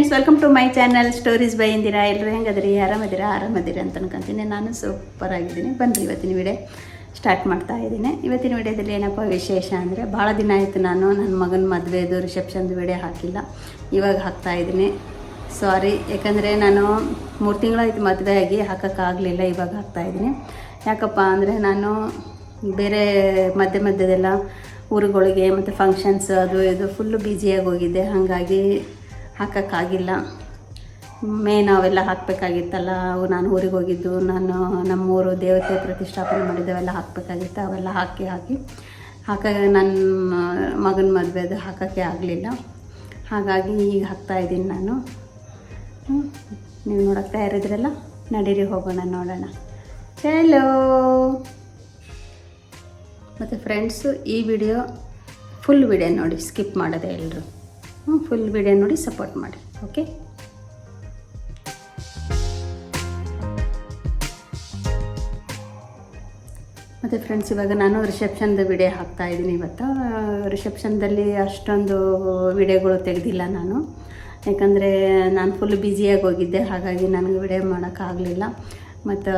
Friends welcome to my channel stories by Indira ಎಲ್ಲರೂ ಹೆಂಗದ್ರಿ? ಆರಾಮದಿರ? ಆರಾಮದಿರಿ ಅಂತ ಅನ್ಕೊಂತೀನಿ. ನಾನು ಸೂಪರ್ ಆಗಿದ್ದೀನಿ. ಬನ್ನಿ ಇವತ್ತಿನ ವಿಡಿಯೋ ಸ್ಟಾರ್ಟ್ ಮಾಡ್ತಾ ಇದ್ದೀನಿ. ಇವತ್ತಿನ ವಿಡಿಯೋದಲ್ಲಿ ಏನಪ್ಪ ವಿಶೇಷ ಅಂದರೆ, ಭಾಳ ದಿನ ಆಯಿತು ನಾನು ನನ್ನ ಮಗನ ಮದುವೆದು ರಿಸೆಪ್ಷನ್ದು ವಿಡಿಯೋ ಹಾಕಿಲ್ಲ. ಇವಾಗ ಹಾಕ್ತಾ ಇದ್ದೀನಿ. ಸಾರಿ ಯಾಕಂದರೆ ನಾನು ಮೂರು ತಿಂಗಳಾಯ್ತು ಮದುವೆ ಆಗಿ ಹಾಕೋಕ್ಕಾಗಲಿಲ್ಲ ಇವಾಗ ಹಾಕ್ತಾ ಇದ್ದೀನಿ. ಯಾಕಪ್ಪ ಅಂದರೆ, ನಾನು ಬೇರೆ ಮಧ್ಯ ಮಧ್ಯದೆಲ್ಲ ಊರುಗಳಿಗೆ ಮತ್ತು ಫಂಕ್ಷನ್ಸ್ ಅದು ಇದು ಫುಲ್ಲು ಬ್ಯುಸಿಯಾಗಿ ಹೋಗಿದ್ದೆ ಹಾಗಾಗಿ ಹಾಕೋಕ್ಕಾಗಿಲ್ಲ. ಮೇನ್ ಅವೆಲ್ಲ ಹಾಕಬೇಕಾಗಿತ್ತಲ್ಲ, ಅವು ನಾನು ಊರಿಗೆ ಹೋಗಿದ್ದು, ನಾನು ನಮ್ಮೂರು ದೇವತೆ ಪ್ರತಿಷ್ಠಾಪನೆ ಮಾಡಿದ್ದವೆಲ್ಲ ಹಾಕಬೇಕಾಗಿತ್ತು, ಅವೆಲ್ಲ ಹಾಕಿ ಹಾಕಿ. ಹಾಕ ನನ್ನ ಮಗನ ಮದುವೆದು ಹಾಕೋಕ್ಕೆ ಆಗಲಿಲ್ಲ. ಹಾಗಾಗಿ ಈಗ ಹಾಕ್ತಾ ಇದ್ದೀನಿ ನಾನು. ನೀವು ನೋಡೋಕ್ಕೆ ತಯಾರಿದ್ರಲ್ಲ? ನಡೀರಿ, ಹೋಗೋಣ, ನೋಡೋಣ. ಚಲೋ ಮತ್ತು ಫ್ರೆಂಡ್ಸು ಈ ವಿಡಿಯೋ ಫುಲ್ ವಿಡಿಯೋ ನೋಡಿ ಸ್ಕಿಪ್ ಮಾಡೋದೆ ಎಲ್ಲರೂ ಫುಲ್ ವಿಡಿಯೋ ನೋಡಿ ಸಪೋರ್ಟ್ ಮಾಡಿ ಓಕೆ ಮತ್ತು ಫ್ರೆಂಡ್ಸ್ ಇವಾಗ ನಾನು ರಿಸೆಪ್ಷನ್ದು ವಿಡಿಯೋ ಹಾಕ್ತಾ ಇದ್ದೀನಿ ಇವತ್ತು. ರಿಸೆಪ್ಷನ್ದಲ್ಲಿ ಅಷ್ಟೊಂದು ವಿಡಿಯೋಗಳು ತೆಗೆದಿಲ್ಲ ನಾನು. ಯಾಕಂದರೆ ನಾನು ಫುಲ್ ಬ್ಯುಸಿಯಾಗಿ ಹೋಗಿದ್ದೆ, ಹಾಗಾಗಿ ನನಗೆ ವಿಡಿಯೋ ಮಾಡೋಕ್ಕಾಗಲಿಲ್ಲ ಮತ್ತು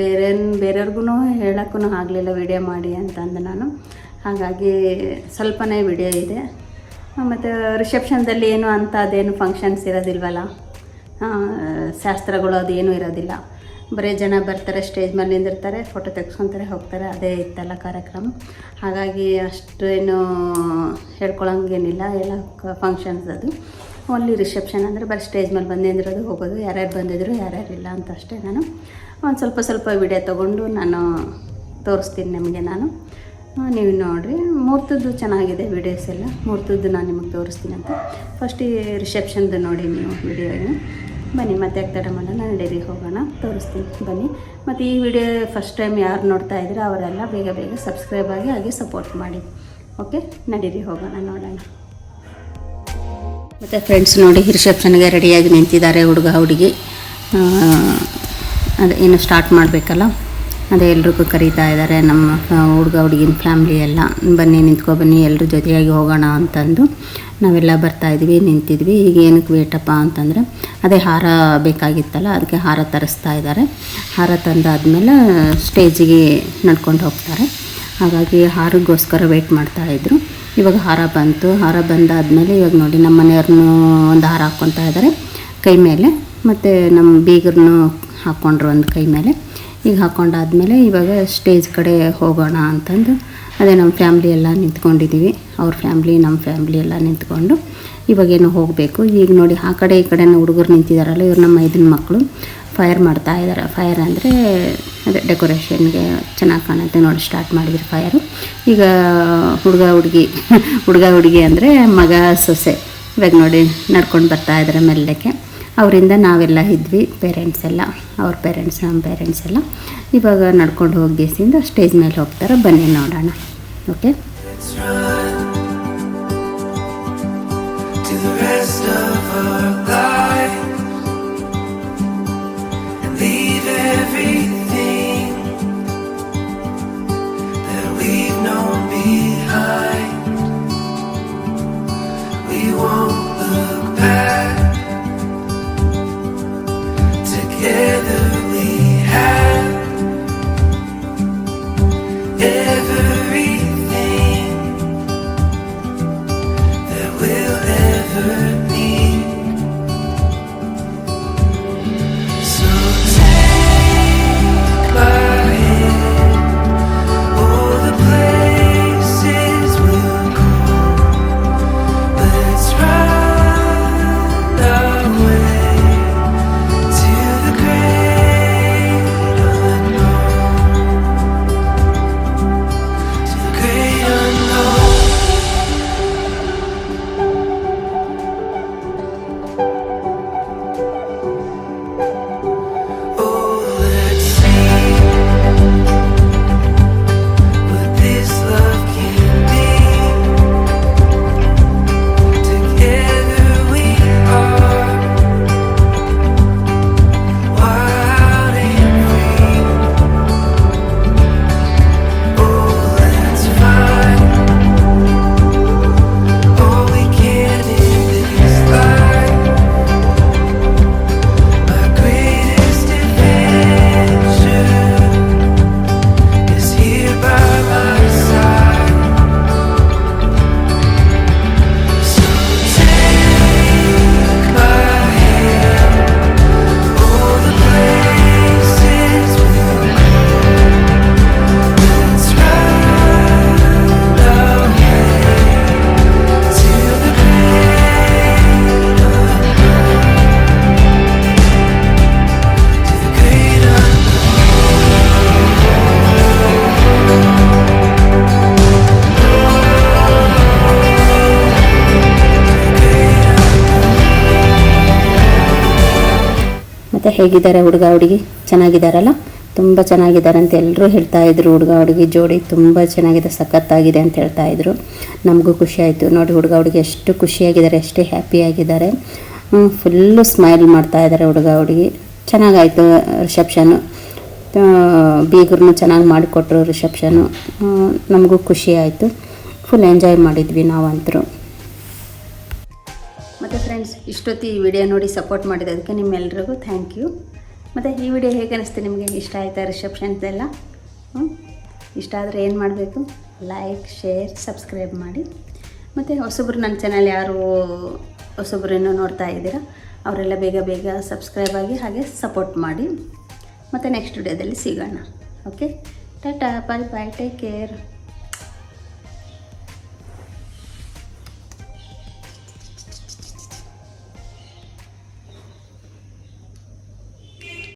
ಬೇರೆ ಬೇರೆಯವ್ರಿಗೂ ಹೇಳೋಕ್ಕೂ ಆಗಲಿಲ್ಲ ವಿಡಿಯೋ ಮಾಡಿ ಅಂತಂದು ನಾನು. ಹಾಗಾಗಿ ಸ್ವಲ್ಪನೇ ವಿಡಿಯೋ ಇದೆ. ಮತ್ತು ರಿಸೆಪ್ಷನ್ದಲ್ಲಿ ಏನು ಅಂತ ಅದೇನು ಫಂಕ್ಷನ್ಸ್ ಇರೋದಿಲ್ವಲ್ಲ ಶಾಸ್ತ್ರಗಳು ಅದೇನು ಇರೋದಿಲ್ಲ. ಬರೀ ಜನ ಬರ್ತಾರೆ ಸ್ಟೇಜ್ ಮೇಲೆ ನಿಂದಿರ್ತಾರೆ ಫೋಟೋ ತೆಗ್ಸ್ಕೊತಾರೆ, ಹೋಗ್ತಾರೆ, ಅದೇ ಇತ್ತಲ್ಲ ಕಾರ್ಯಕ್ರಮ. ಹಾಗಾಗಿ ಅಷ್ಟು ಏನು ಹೇಳ್ಕೊಳಂಗೇನಿಲ್ಲ, ಎಲ್ಲ ಫಂಕ್ಷನ್ಸ್ ಅದು. ಓನ್ಲಿ ರಿಸೆಪ್ಷನ್ ಅಂದರೆ ಬರೀ ಸ್ಟೇಜ್ ಮೇಲೆ ಬಂದು ನಿಂದಿರೋದು, ಹೋಗೋದು, ಯಾರ್ಯಾರು ಬಂದಿದ್ರು, ಯಾರ್ಯಾರು ಇಲ್ಲ ಅಂತ ಅಷ್ಟೇ ನಾನು. ಒಂದು ಸ್ವಲ್ಪ ಸ್ವಲ್ಪ ವಿಡಿಯೋ ತೊಗೊಂಡು ನಾನು ತೋರಿಸ್ತೀನಿ ನಿಮಗೆ ನಾನು. ನೀವು ನೋಡಿರಿ. ಮೂರ್ತದ್ದು ಚೆನ್ನಾಗಿದೆ ವಿಡಿಯೋಸ್ ಎಲ್ಲ. ಮೂರ್ತದ್ದು ನಾನು ನಿಮಗೆ ತೋರಿಸ್ತೀನಿ ಅಂತ. ಫಸ್ಟ್ ರಿಸೆಪ್ಷನ್ದು ನೋಡಿ ನೀವು ವಿಡಿಯೋನ ಬನ್ನಿ, ಮತ್ತೆ ತಡ ಮಾಡೋಣ. ಡೈರಿಗೆ ಹೋಗೋಣ. ತೋರಿಸ್ತೀನಿ. ಬನ್ನಿ. ಮತ್ತು ಈ ವಿಡಿಯೋ ಫಸ್ಟ್ ಟೈಮ್ ಯಾರು ನೋಡ್ತಾ ಇದ್ದೀರೋ ಅವರೆಲ್ಲ ಬೇಗ ಬೇಗ ಸಬ್ಸ್ಕ್ರೈಬ್ ಆಗಿ ಹಾಗೆ ಸಪೋರ್ಟ್ ಮಾಡಿ. ಓಕೆ ನಡೀರಿ ಹೋಗೋಣ, ನೋಡೋಣ. ಮತ್ತು ಫ್ರೆಂಡ್ಸ್ ನೋಡಿ ರಿಸೆಪ್ಷನ್ಗೆ ರೆಡಿಯಾಗಿ ನಿಂತಿದ್ದಾರೆ ಹುಡುಗ, ಹುಡುಗಿ. ಅದು ಏನು ಸ್ಟಾರ್ಟ್ ಮಾಡಬೇಕಲ್ಲ. ಅದೇ ಎಲ್ರಿಗೂ ಕರೀತಾ ಇದ್ದಾರೆ. ನಮ್ಮ ಹುಡುಗ, ಹುಡುಗಿನ ಫ್ಯಾಮ್ಲಿ ಎಲ್ಲ. ಬನ್ನಿ, ನಿಂತ್ಕೊ, ಬನ್ನಿ ಎಲ್ಲರೂ ಜೊತೆಯಾಗಿ ಹೋಗೋಣ ಅಂತಂದು ನಾವೆಲ್ಲ ಬರ್ತಾ ಇದ್ವಿ, ನಿಂತಿದ್ವಿ. ಈಗ ಏನಕ್ಕೆ ವೇಟಪ್ಪ ಅಂತಂದರೆ, ಅದೇ ಹಾರ ಬೇಕಾಗಿತ್ತಲ್ಲ, ಅದಕ್ಕೆ ಹಾರ ತರಿಸ್ತಾ ಇದ್ದಾರೆ. ಹಾರ ತಂದಾದಮೇಲೆ ಸ್ಟೇಜಿಗೆ ನಡ್ಕೊಂಡು ಹೋಗ್ತಾರೆ. ಹಾಗಾಗಿ ಹಾರಕ್ಕೋಸ್ಕರ ವೆಯ್ಟ್ ಮಾಡ್ತಾಯಿದ್ರು ಇವಾಗ ಹಾರ ಬಂತು. ಹಾರ ಬಂದಾದಮೇಲೆ ಇವಾಗ ನೋಡಿ, ನಮ್ಮ ಮನೆಯವ್ರನ್ನೂ ಒಂದು ಹಾರ ಹಾಕ್ಕೊತಾ ಇದ್ದಾರೆ ಕೈ ಮೇಲೆ. ಮತ್ತು ನಮ್ಮ ಬೀಗರನ್ನು ಹಾಕ್ಕೊಂಡ್ರು ಒಂದು ಕೈ ಮೇಲೆ. ಈಗ ಹಾಕ್ಕೊಂಡಾದ್ಮೇಲೆ ಇವಾಗ ಸ್ಟೇಜ್ ಕಡೆ ಹೋಗೋಣ ಅಂತಂದು ಅದೇ ನಮ್ಮ ಫ್ಯಾಮ್ಲಿ ಎಲ್ಲ ನಿಂತ್ಕೊಂಡಿದ್ದೀವಿ. ಅವ್ರ ಫ್ಯಾಮ್ಲಿ, ನಮ್ಮ ಫ್ಯಾಮ್ಲಿ ಎಲ್ಲ ನಿಂತ್ಕೊಂಡು ಇವಾಗೇನು ಹೋಗಬೇಕು. ಈಗ ನೋಡಿ ಆ ಕಡೆ ಈ ಕಡೆ ಹುಡುಗರು ನಿಂತಿದ್ದಾರಲ್ಲ ಇವ್ರು ನಮ್ಮ ಐದಿನ ಮಕ್ಕಳು. ಫೈರ್ ಮಾಡ್ತಾ ಇದ್ದಾರೆ ಫೈರ್ ಅಂದರೆ ಅದೇ ಡೆಕೋರೇಷನ್ಗೆ ಚೆನ್ನಾಗಿ ಕಾಣುತ್ತೆ ನೋಡಿ ಸ್ಟಾರ್ಟ್ ಮಾಡಿದ್ರು ಫೈರು ಈಗ ಹುಡುಗ ಹುಡುಗಿ ಹುಡುಗ ಹುಡುಗಿ ಅಂದರೆ ಮಗ ಸೊಸೆ. ಇವಾಗ ನೋಡಿ ನಡ್ಕೊಂಡು ಬರ್ತಾ ಇದ್ದಾರೆ ಮೆಲ್ಲಕ್ಕೆ. ಅವರಿಂದ ನಾವೆಲ್ಲ ಇದ್ವಿ ಪೇರೆಂಟ್ಸ್ ಎಲ್ಲ, ಅವ್ರ ಪೇರೆಂಟ್ಸ್ ನಮ್ಮ ಪೇರೆಂಟ್ಸ್ ಎಲ್ಲ. ಇವಾಗ ನಡ್ಕೊಂಡು ಹೋಗಿಸಿಂದ ಸ್ಟೇಜ್ ಮೇಲೆ ಹೋಗ್ತಾರೆ, ಬನ್ನಿ ನೋಡೋಣ. ಓಕೆ We run to ಹೇಗಿದ್ದಾರೆ ಹುಡುಗ ಹುಡುಗಿ? ಚೆನ್ನಾಗಿದ್ದಾರಲ್ಲ? ತುಂಬ ಚೆನ್ನಾಗಿದ್ದಾರೆ ಅಂತ ಎಲ್ಲರೂ ಹೇಳ್ತಾ ಇದ್ರು ಹುಡುಗ ಹುಡುಗಿ. ಜೋಡಿ ತುಂಬ ಚೆನ್ನಾಗಿದೆ, ಸಖತ್ತಾಗಿದೆ ಅಂತ ಹೇಳ್ತಾ ಇದ್ರು. ನಮಗೂ ಖುಷಿ ಆಯಿತು. ನೋಡಿ ಹುಡುಗ ಹುಡುಗಿ ಎಷ್ಟು ಖುಷಿಯಾಗಿದ್ದಾರೆ, ಎಷ್ಟು ಹ್ಯಾಪಿಯಾಗಿದ್ದಾರೆ ಫುಲ್ಲು ಸ್ಮೈಲ್ ಮಾಡ್ತಾ ಇದ್ದಾರೆ ಹುಡುಗ ಹುಡುಗಿ. ಚೆನ್ನಾಗಾಯಿತು ರಿಸೆಪ್ಷನ್ನು ಬೀಗರನ್ನು ಚೆನ್ನಾಗಿ ಮಾಡಿಕೊಟ್ರು ರಿಸೆಪ್ಷನು ನಮಗೂ ಖುಷಿ ಆಯಿತು. ಫುಲ್ ಎಂಜಾಯ್ ಮಾಡಿದ್ವಿ ನಾವಂತರೂ ಫ್ರೆಂಡ್ಸ್, ಇಷ್ಟೊತ್ತು ಈ ವಿಡಿಯೋ ನೋಡಿ ಸಪೋರ್ಟ್ ಮಾಡಿದ್ದಕ್ಕೆ ನಿಮ್ಮೆಲ್ರಿಗೂ ಥ್ಯಾಂಕ್ ಯು ಮತ್ತು ಈ ವಿಡಿಯೋ ಹೇಗೆ ಅನಿಸ್ತು ನಿಮಗೆ? ಇಷ್ಟ ಆಯಿತಾ ರಿಸೆಪ್ಷನ್ದೆಲ್ಲ ಹ್ಞೂ ಇಷ್ಟ ಆದರೆ ಏನು ಮಾಡಬೇಕು? ಲೈಕ್ ಶೇರ್ ಸಬ್ಸ್ಕ್ರೈಬ್ ಮಾಡಿ. ಮತ್ತು ಹೊಸಬ್ರು ನನ್ನ ಚಾನಲ್ ಯಾರು, ಹೊಸಬ್ರನ್ನು ನೋಡ್ತಾ ಇದ್ದೀರಾ, ಅವರೆಲ್ಲ ಬೇಗ ಬೇಗ ಸಬ್ಸ್ಕ್ರೈಬ್ ಆಗಿ ಹಾಗೆ ಸಪೋರ್ಟ್ ಮಾಡಿ. ಮತ್ತು ನೆಕ್ಸ್ಟ್ ವಿಡಿಯೋದಲ್ಲಿ ಸಿಗೋಣ. Okay Tata bye bye take care